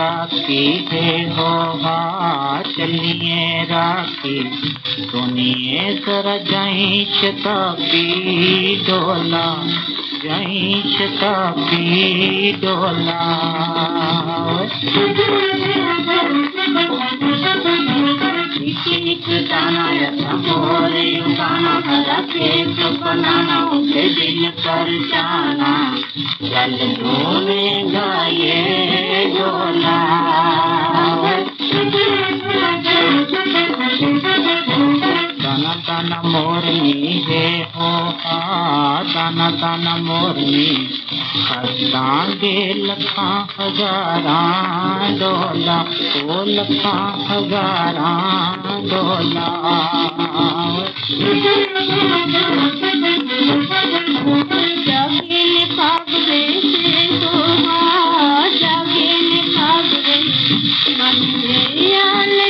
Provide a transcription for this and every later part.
ढोला है हो चलिए राखी। सुनिए जरा जाई शताब्दी डोला जाई शताब्दी डोला। गाना उसे दिल पर जाना चल ढोलेगा ये डोला दाना मोरनी है हो दाना दाना मोरनी हसांगे लखा हजारां, डोला ओ लखा हजारां, डोला। जागे दे जागे दे मन आ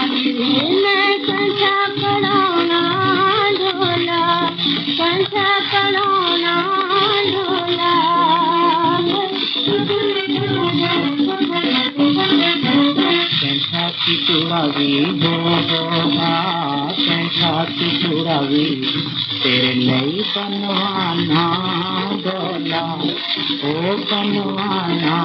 की हो की चुरावी तेरे लई बनवाना डोला ओ बनवाना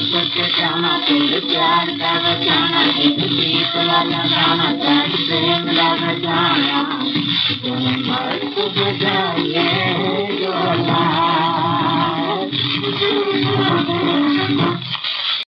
से जाना फुल प्यार का बचाना एक दीप वाला गाना चाहे प्रेम का बजाना तुम मस्त बजाइए